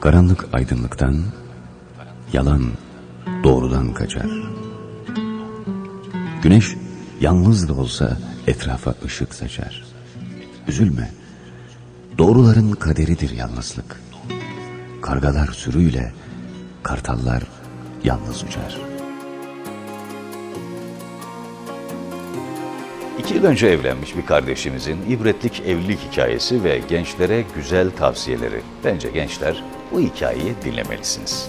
Karanlık aydınlıktan, yalan doğrudan kaçar. Güneş yalnız da olsa etrafa ışık saçar. Üzülme, doğruların kaderidir yalnızlık. Kargalar sürüyle, kartallar yalnız uçar. İki yıl önce evlenmiş bir kardeşimizin ibretlik evlilik hikayesi ve gençlere güzel tavsiyeleri. Bence gençler bu hikayeyi dinlemelisiniz.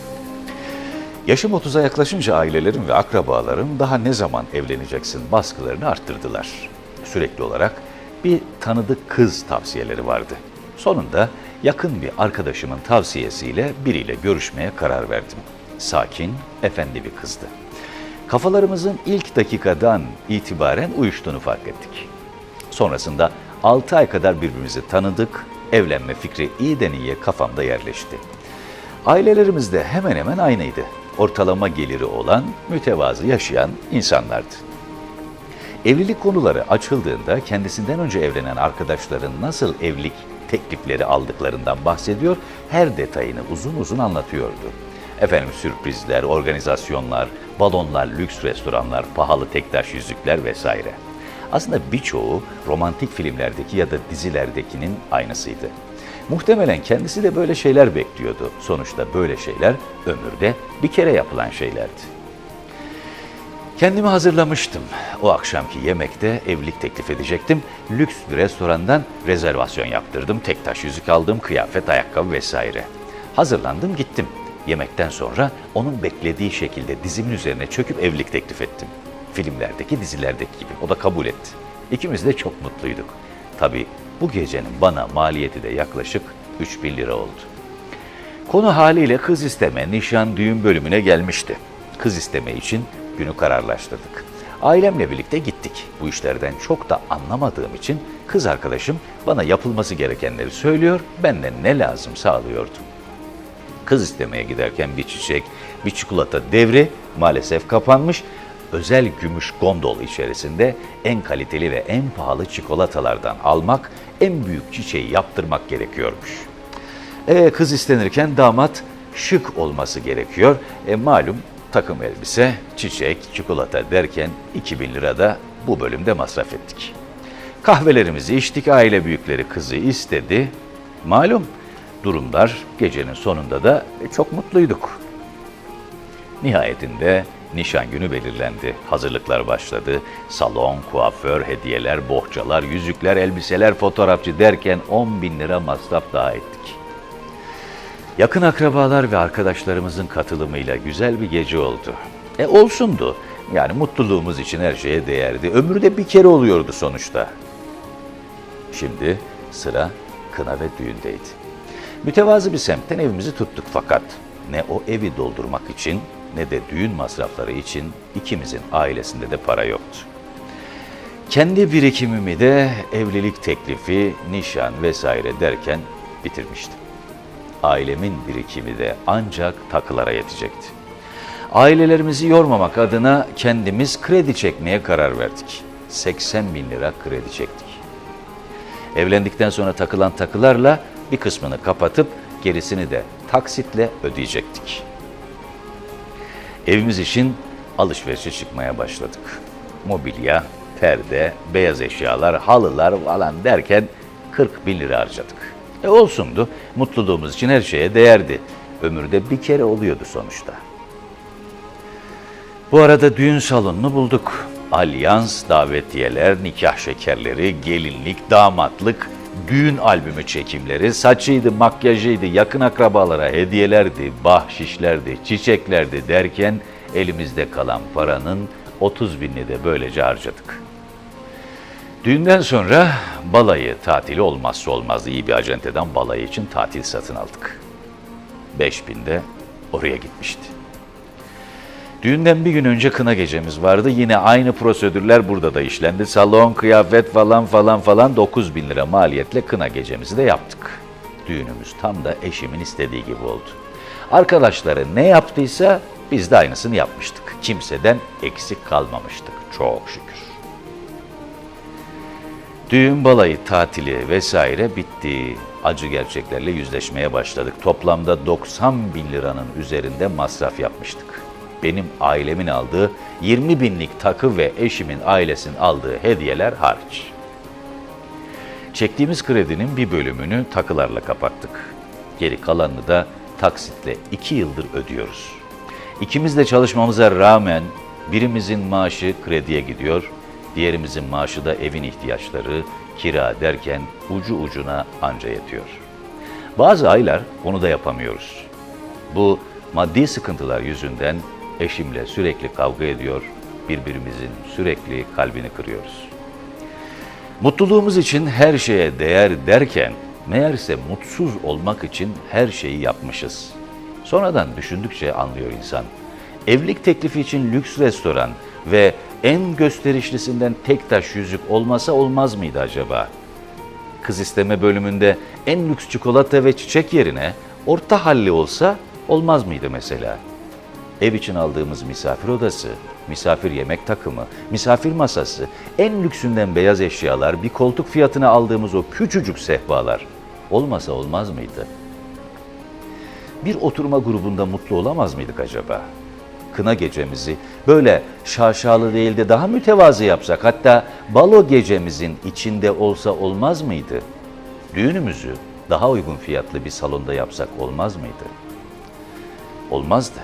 Yaşım 30'a yaklaşınca ailelerim ve akrabalarım daha ne zaman evleneceksin baskılarını arttırdılar. Sürekli olarak bir tanıdık kız tavsiyeleri vardı. Sonunda yakın bir arkadaşımın tavsiyesiyle biriyle görüşmeye karar verdim. Sakin, efendi bir kızdı. Kafalarımızın ilk dakikadan itibaren uyuştuğunu fark ettik. Sonrasında 6 ay kadar birbirimizi tanıdık, evlenme fikri iyiden iyiye kafamda yerleşti. Ailelerimiz de hemen hemen aynıydı. Ortalama geliri olan, mütevazı yaşayan insanlardı. Evlilik konuları açıldığında kendisinden önce evlenen arkadaşların nasıl evlilik teklifleri aldıklarından bahsediyor, her detayını uzun uzun anlatıyordu. Efendim sürprizler, organizasyonlar, balonlar, lüks restoranlar, pahalı tektaş yüzükler vesaire. Aslında birçoğu romantik filmlerdeki ya da dizilerdekinin aynısıydı. Muhtemelen kendisi de böyle şeyler bekliyordu. Sonuçta böyle şeyler ömürde bir kere yapılan şeylerdi. Kendimi hazırlamıştım. O akşamki yemekte evlilik teklif edecektim. Lüks bir restorandan rezervasyon yaptırdım. Tek taş yüzük aldım, kıyafet, ayakkabı vesaire. Hazırlandım gittim. Yemekten sonra onun beklediği şekilde dizimin üzerine çöküp evlilik teklif ettim. Filmlerdeki, dizilerdeki gibi. O da kabul etti. İkimiz de çok mutluyduk. Tabii bu gecenin bana maliyeti de yaklaşık 3000 lira oldu. Konu haliyle kız isteme, nişan, düğün bölümüne gelmişti. Kız isteme için günü kararlaştırdık. Ailemle birlikte gittik. Bu işlerden çok da anlamadığım için kız arkadaşım bana yapılması gerekenleri söylüyor, ben de ne lazım sağlıyordum. Kız istemeye giderken bir çiçek, bir çikolata devri maalesef kapanmış. Özel gümüş gondol içerisinde en kaliteli ve en pahalı çikolatalardan almak, en büyük çiçeği yaptırmak gerekiyormuş. E, kız istenirken damat şık olması gerekiyor. E, malum takım elbise, çiçek, çikolata derken 2000 lira da bu bölümde masraf ettik. Kahvelerimizi içtik, aile büyükleri kızı istedi. Malum durumlar gecenin sonunda da çok mutluyduk. Nihayetinde nişan günü belirlendi. Hazırlıklar başladı. Salon, kuaför, hediyeler, bohçalar, yüzükler, elbiseler, fotoğrafçı derken 10 bin lira masraf daha ettik. Yakın akrabalar ve arkadaşlarımızın katılımıyla güzel bir gece oldu. E olsundu. Yani mutluluğumuz için her şeye değerdi. Ömürde bir kere oluyordu sonuçta. Şimdi sıra kına ve düğündeydi. Mütevazı bir semtten evimizi tuttuk fakat ne o evi doldurmak için ne de düğün masrafları için ikimizin ailesinde de para yoktu. Kendi birikimimi de evlilik teklifi, nişan vesaire derken bitirmiştim. Ailemin birikimi de ancak takılara yetecekti. Ailelerimizi yormamak adına kendimiz kredi çekmeye karar verdik. 80 bin lira kredi çektik. Evlendikten sonra takılan takılarla bir kısmını kapatıp gerisini de taksitle ödeyecektik. Evimiz için alışverişe çıkmaya başladık. Mobilya, perde, beyaz eşyalar, halılar falan derken 40 bin lira harcadık. E olsundu, mutluluğumuz için her şeye değerdi. Ömürde bir kere oluyordu sonuçta. Bu arada düğün salonunu bulduk. Alyans, davetiyeler, nikah şekerleri, gelinlik, damatlık, düğün albümü çekimleri, saçıydı, makyajıydı, yakın akrabalara hediyelerdi, bahşişlerdi, çiçeklerdi derken elimizde kalan paranın 30 binini de böylece harcadık. Düğünden sonra balayı tatili olmazsa olmazdı. İyi bir acenteden balayı için tatil satın aldık. 5 bin de oraya gitmişti. Düğünden bir gün önce kına gecemiz vardı. Yine aynı prosedürler burada da işlendi. Salon, kıyafet falan falan falan 9 bin lira maliyetle kına gecemizi de yaptık. Düğünümüz tam da eşimin istediği gibi oldu. Arkadaşları ne yaptıysa biz de aynısını yapmıştık. Kimseden eksik kalmamıştık çok şükür. Düğün balayı tatili vesaire bitti. acı gerçeklerle yüzleşmeye başladık. Toplamda 90 bin liranın üzerinde masraf yapmıştık. Benim ailemin aldığı 20 binlik takı ve eşimin ailesinin aldığı hediyeler hariç. Çektiğimiz kredinin bir bölümünü takılarla kapattık. Geri kalanını da taksitle iki yıldır ödüyoruz. İkimiz de çalışmamıza rağmen birimizin maaşı krediye gidiyor, diğerimizin maaşı da evin ihtiyaçları, kira derken ucu ucuna anca yetiyor. Bazı aylar onu da yapamıyoruz. Bu maddi sıkıntılar yüzünden eşimle sürekli kavga ediyor, birbirimizin sürekli kalbini kırıyoruz. Mutluluğumuz için her şeye değer derken meğerse mutsuz olmak için her şeyi yapmışız. Sonradan düşündükçe anlıyor insan. Evlilik teklifi için lüks restoran ve en gösterişlisinden tek taş yüzük olmasa olmaz mıydı acaba? Kız isteme bölümünde en lüks çikolata ve çiçek yerine orta halli olsa olmaz mıydı mesela? Ev için aldığımız misafir odası, misafir yemek takımı, misafir masası, en lüksünden beyaz eşyalar, bir koltuk fiyatına aldığımız o küçücük sehpalar olmasa olmaz mıydı? Bir oturma grubunda mutlu olamaz mıydık acaba? Kına gecemizi böyle şaşalı değil de daha mütevazı yapsak, hatta balo gecemizin içinde olsa olmaz mıydı? Düğünümüzü daha uygun fiyatlı bir salonda yapsak olmaz mıydı? Olmazdı.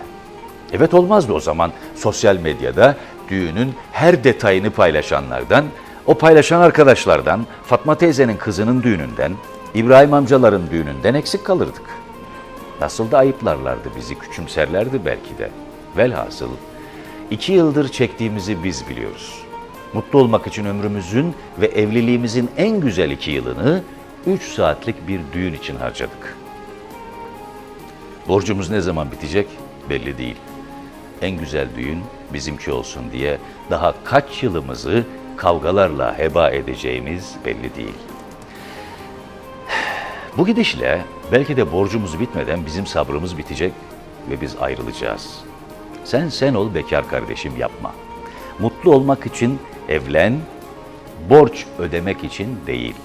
Evet olmazdı o zaman sosyal medyada düğünün her detayını paylaşanlardan, o paylaşan arkadaşlardan, Fatma teyzenin kızının düğününden, İbrahim amcaların düğününden eksik kalırdık. Nasıl da ayıplarlardı bizi, küçümserlerdi belki de. Velhasıl iki yıldır çektiğimizi biz biliyoruz. Mutlu olmak için ömrümüzün ve evliliğimizin en güzel iki yılını üç saatlik bir düğün için harcadık. Borcumuz ne zaman bitecek belli değil. En güzel düğün bizimki olsun diye daha kaç yılımızı kavgalarla heba edeceğimiz belli değil. Bu gidişle belki de borcumuz bitmeden bizim sabrımız bitecek ve biz ayrılacağız. Sen sen ol bekar kardeşim yapma. Mutlu olmak için evlen, borç ödemek için değil.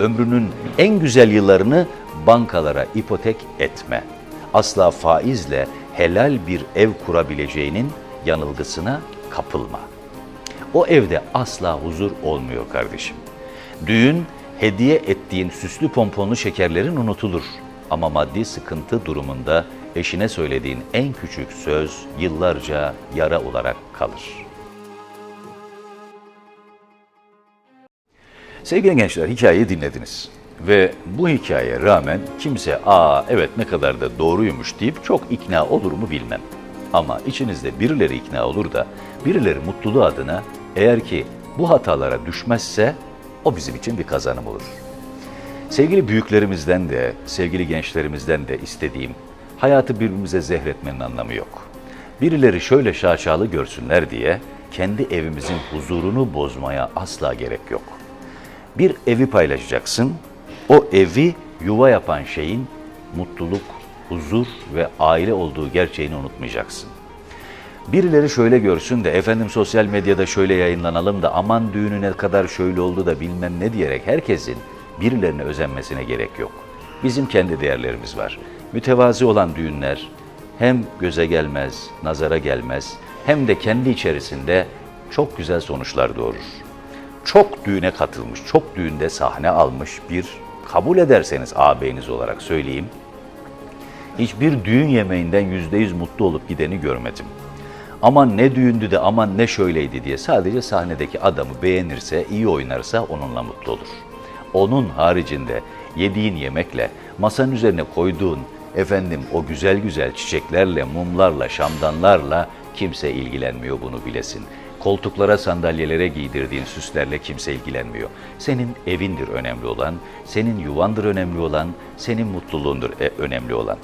Ömrünün en güzel yıllarını bankalara ipotek etme. Asla faizle helal bir ev kurabileceğinin yanılgısına kapılma. O evde asla huzur olmuyor kardeşim. Düğün hediye ettiğin süslü pomponlu şekerlerin unutulur. Ama maddi sıkıntı durumunda eşine söylediğin en küçük söz yıllarca yara olarak kalır. Sevgili gençler hikayeyi dinlediniz. Ve bu hikayeye rağmen kimse aa evet ne kadar da doğruymuş deyip çok ikna olur mu bilmem. Ama içinizde birileri ikna olur da birileri mutluluğu adına eğer ki bu hatalara düşmezse o bizim için bir kazanım olur. Sevgili büyüklerimizden de, sevgili gençlerimizden de istediğim hayatı birbirimize zehretmenin anlamı yok. Birileri şöyle şaşalı görsünler diye kendi evimizin huzurunu bozmaya asla gerek yok. Bir evi paylaşacaksın, o evi yuva yapan şeyin mutluluk, huzur ve aile olduğu gerçeğini unutmayacaksın. Birileri şöyle görsün de efendim sosyal medyada şöyle yayınlanalım da aman düğünü ne kadar şöyle oldu da bilmem ne diyerek herkesin birilerine özenmesine gerek yok. Bizim kendi değerlerimiz var. Mütevazi olan düğünler hem göze gelmez, nazara gelmez hem de kendi içerisinde çok güzel sonuçlar doğurur. Çok düğüne katılmış, çok düğünde sahne almış bir kabul ederseniz ağabeyiniz olarak söyleyeyim. Hiçbir düğün yemeğinden yüzde yüz mutlu olup gideni görmedim. Aman ne düğündü de aman ne şöyleydi diye sadece sahnedeki adamı beğenirse, iyi oynarsa onunla mutlu olur. Onun haricinde yediğin yemekle, masanın üzerine koyduğun efendim o güzel güzel çiçeklerle, mumlarla, şamdanlarla kimse ilgilenmiyor bunu bilesin. Koltuklara, sandalyelere giydirdiğin süslerle kimse ilgilenmiyor. Senin evindir önemli olan, senin yuvandır önemli olan, senin mutluluğundur e, önemli olan.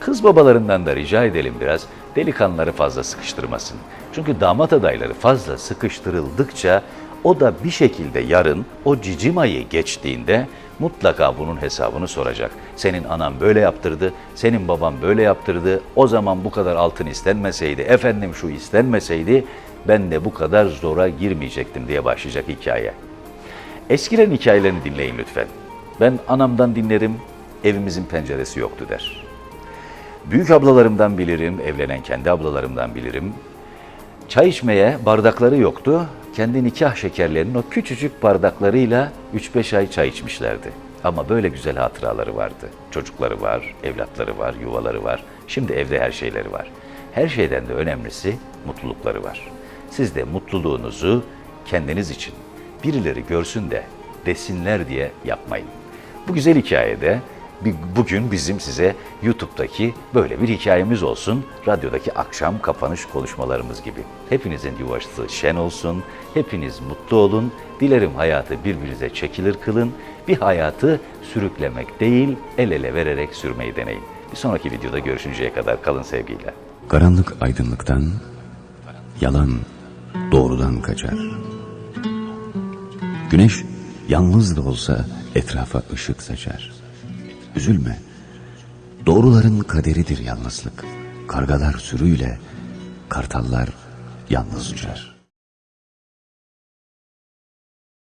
Kız babalarından da rica edelim biraz delikanlıları fazla sıkıştırmasın. Çünkü damat adayları fazla sıkıştırıldıkça o da bir şekilde yarın o cicim ayı geçtiğinde mutlaka bunun hesabını soracak. Senin anan böyle yaptırdı, senin baban böyle yaptırdı, o zaman bu kadar altın istenmeseydi, efendim şu istenmeseydi ben de bu kadar zora girmeyecektim diye başlayacak hikaye. Eskilerin hikayelerini dinleyin lütfen. Ben anamdan dinlerim, evimizin penceresi yoktu der. Büyük ablalarımdan bilirim, evlenen kendi ablalarımdan bilirim. Çay içmeye bardakları yoktu. Kendi nikah şekerlerinin o küçücük bardaklarıyla 3-5 ay çay içmişlerdi. Ama böyle güzel hatıraları vardı. Çocukları var, evlatları var, yuvaları var. Şimdi evde her şeyleri var. Her şeyden de önemlisi mutlulukları var. Siz de mutluluğunuzu kendiniz için birileri görsün de desinler diye yapmayın. Bu güzel hikayede bugün bizim size YouTube'daki böyle bir hikayemiz olsun. Radyodaki akşam kapanış konuşmalarımız gibi. Hepinizin yuvası şen olsun. Hepiniz mutlu olun. Dilerim hayatı birbirinize çekilir kılın. Bir hayatı sürüklemek değil, el ele vererek sürmeyi deneyin. Bir sonraki videoda görüşünceye kadar kalın sevgiyle. Karanlık aydınlıktan, yalan doğrudan kaçar. Güneş yalnız da olsa etrafa ışık saçar. Üzülme, doğruların kaderidir yalnızlık. Kargalar sürüyle, kartallar yalnız uçar.